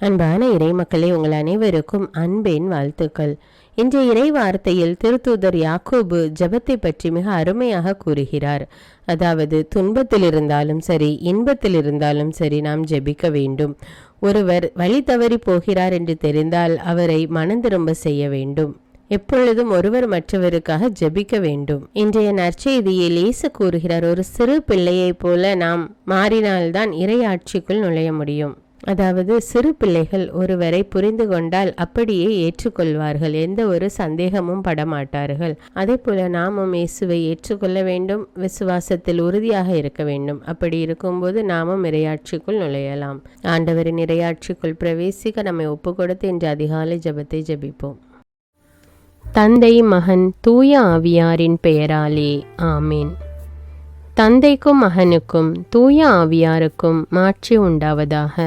அன்பான இறை மக்களே உங்கள் அனைவருக்கும் அன்பின் வாழ்த்துக்கள். இன்றைய இறை வார்த்தையில் திருத்தூதர் யாக்கோபு ஜபத்தை பற்றி மிக அருமையாக கூறுகிறார். அதாவது துன்பத்தில் இருந்தாலும் சரி இன்பத்தில் இருந்தாலும் சரி நாம் ஜெபிக்க வேண்டும். ஒருவர் வழி தவறி போகிறார் என்று தெரிந்தால் அவரை மனந்திரும்ப செய்ய வேண்டும். எப்பொழுதும் ஒருவர் மற்றவருக்காக ஜெபிக்க வேண்டும். இன்றைய நற்செய்தியில் இயேசு கூறுகிறார் ஒரு சிறு பிள்ளையைப் போல நாம் மாறினால்தான் இறையாட்சிக்குள் நுழைய முடியும். அதாவது சிறு பிள்ளைகள் ஒருவரை புரிந்து கொண்டால் அப்படியே ஏற்றுக்கொள்வார்கள். எந்த ஒரு சந்தேகமும் படமாட்டார்கள். அதே போல நாமும் இயேசுவை ஏற்றுக்கொள்ள வேண்டும் விசுவாசத்தில் உறுதியாக இருக்க வேண்டும். அப்படி இருக்கும்போது நாமும் இரையாட்சிக்குள் நுழையலாம். ஆண்டவரின் இரையாட்சிக்குள் பிரவேசிக்க நம்மை ஒப்பு கொடுத்து இன்று அதிகாலை ஜெபத்தை ஜபிப்போம். தந்தை மகன் தூய ஆவியாரின் பெயராலே ஆமீன். தந்தைக்கும் மகனுக்கும் தூய ஆவியாருக்கும் மாட்சி உண்டாவதாக.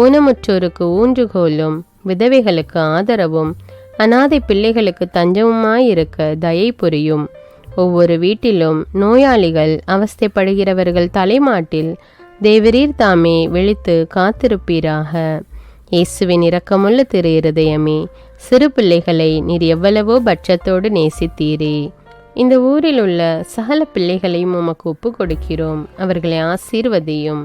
ஊனமுற்றோருக்கு ஊன்றுகோலும் விதவைகளுக்கு ஆதரவும் அனாதை பிள்ளைகளுக்கு தஞ்சமுமாயிருக்க தயை புரியும். ஒவ்வொரு வீட்டிலும் நோயாளிகள் அவஸ்தைப்படுகிறவர்கள் தலைமாட்டில் தேவரீர் தாமே விழித்து காத்திருப்பீராக. இயேசுவின் இரக்கமுள்ள திரு இருதயமே சிறு பிள்ளைகளை நீர் எவ்வளவோ பட்சத்தோடு நேசித்தீரே. இந்த ஊரில் உள்ள சகல பிள்ளைகளையும் உமக்கு ஒப்பு கொடுக்கிறோம் அவர்களை ஆசீர்வதியும்.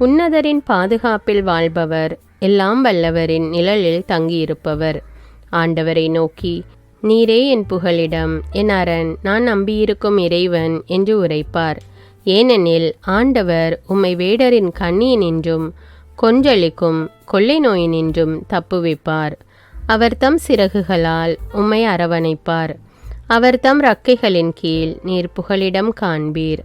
உன்னதரின் பாதுகாப்பில் வாழ்பவர் எல்லாம் வல்லவரின் நிழலில் தங்கியிருப்பவர். ஆண்டவரை நோக்கி நீரே என் புகலிடம் என் அரண் நான் நம்பியிருக்கும் இறைவன் என்று உரைப்பார். ஏனெனில் ஆண்டவர் உம்மை வேடரின் கண்ணியினின்றும் கொஞ்சளிக்கும் கொள்ளை நோயினின்றும் தப்புவிப்பார் அவர் தம் சிறகுகளால் உம்மை அரவணைப்பார். அவர் தம் ரக்கைகளின் கீழ் நீர் புகலிடம் காண்பீர்.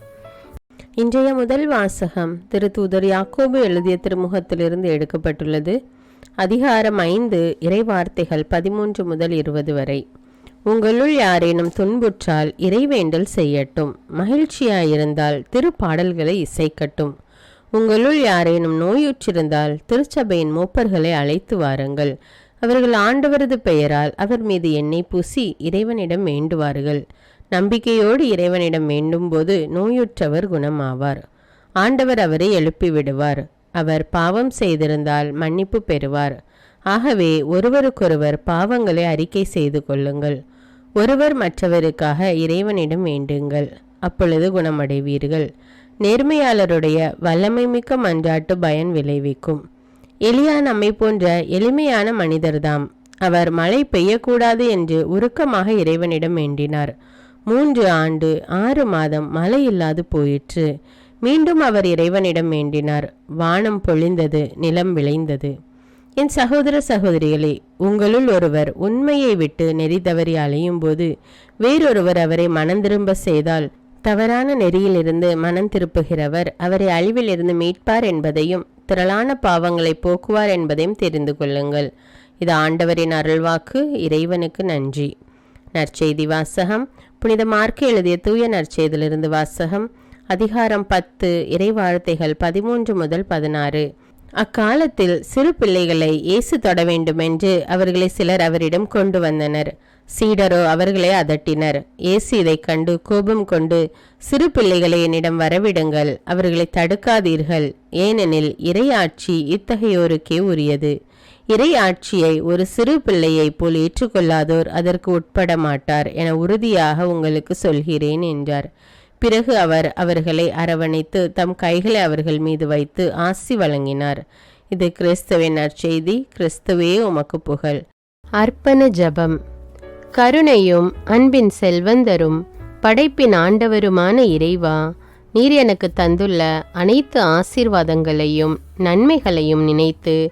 இன்றைய முதல் வாசகம் திருத்தூதர் யாக்கோபு எழுதிய திருமுகத்திலிருந்து எடுக்கப்பட்டுள்ளது. அதிகாரம் ஐந்து இறைவார்த்தைகள் பதிமூன்று முதல் இருபது வரை. உங்களுள் யாரேனும் துன்புற்றால் இறைவேண்டல் செய்யட்டும். மகிழ்ச்சியாயிருந்தால் திருப்பாடல்களை இசைக்கட்டும். உங்களுள் யாரேனும் நோயுற்றிருந்தால் திருச்சபையின் மூப்பர்களை அழைத்து வாருங்கள். அவர்கள் ஆண்டவரது பெயரால் அவர் மீது எண்ணெய் பூசி இறைவனிடம் வேண்டுவார்கள். நம்பிக்கையோடு இறைவனிடம் வேண்டும்போது நோயுற்றவர் குணமாவார். ஆண்டவர் அவரை எழுப்பிவிடுவார். அவர் பாவம் செய்திருந்தால் மன்னிப்பு பெறுவார். ஆகவே ஒருவருக்கொருவர் பாவங்களை அறிக்கை செய்து கொள்ளுங்கள். ஒருவர் மற்றவருக்காக இறைவனிடம் வேண்டுங்கள். அப்பொழுது குணமடைவீர்கள். நேர்மையாளருடைய வல்லமை மிக்க மன்றாட்டு பயன் விளைவிக்கும். எளியா நம்மை போன்ற எளிமையான மனிதர்தாம். அவர் மழை பெய்யக்கூடாது என்று உருக்கமாக இறைவனிடம் வேண்டினார். மூன்று ஆண்டு ஆறு மாதம் மழை இல்லாது போயிற்று. மீண்டும் அவர் இறைவனிடம் வேண்டினார். வானம் பொழிந்தது நிலம் விளைந்தது. என் சகோதர சகோதரிகளே உங்களுள் ஒருவர் உண்மையை விட்டு நெறி தவறி அலையும் போது வேறொருவர் அவரை மனம் திரும்ப செய்தால் தவறான நெறியிலிருந்து மனம் திருப்புகிறவர் அவரை அழிவிலிருந்து மீட்பார் என்பதையும் திரளான பாவங்களை போக்குவார் என்பதையும் தெரிந்து கொள்ளுங்கள். இது ஆண்டவரின் அருள்வாக்கு இறைவனுக்கு நன்றி. நற்செய்தி வாசகம் புனித மார்க்கு எழுதிய தூய நற்செய்திலிருந்து வாசகம் அதிகாரம் பத்து இறைவாழ்த்தைகள் பதிமூன்று முதல் பதினாறு. அக்காலத்தில் சிறு பிள்ளைகளை இயேசு தொட வேண்டுமென்று அவர்களை சிலர் அவரிடம் கொண்டு வந்தனர். சீடரோ அவர்களை அதட்டினர். இயேசு இதைக் கண்டு கோபம் கொண்டு சிறு பிள்ளைகளை என்னிடம் வரவிடுங்கள். அவர்களை தடுக்காதீர்கள். ஏனெனில் இறையாட்சி இத்தகையோருக்கே உரியது. இறை ஆட்சியை ஒரு சிறு பிள்ளையைப் போல் ஏற்றுக்கொள்ளாதோர் அதற்கு உட்பட மாட்டார் என உறுதியாக உங்களுக்கு சொல்கிறேன் என்றார். பிறகு அவர் அவர்களை அரவணைத்து தம் கைகளை அவர்கள் மீது வைத்து ஆசி வழங்கினார். இது கிறிஸ்துவின் நற்செய்தி. கிறிஸ்துவே உமக்கு புகழ். அர்ப்பண ஜபம். கருணையும் அன்பின் செல்வந்தரும் படைப்பின் ஆண்டவருமான இறைவா நீர் எனக்கு தந்துள்ள அனைத்து ஆசீர்வாதங்களையும் நன்மைகளையும் நினைத்து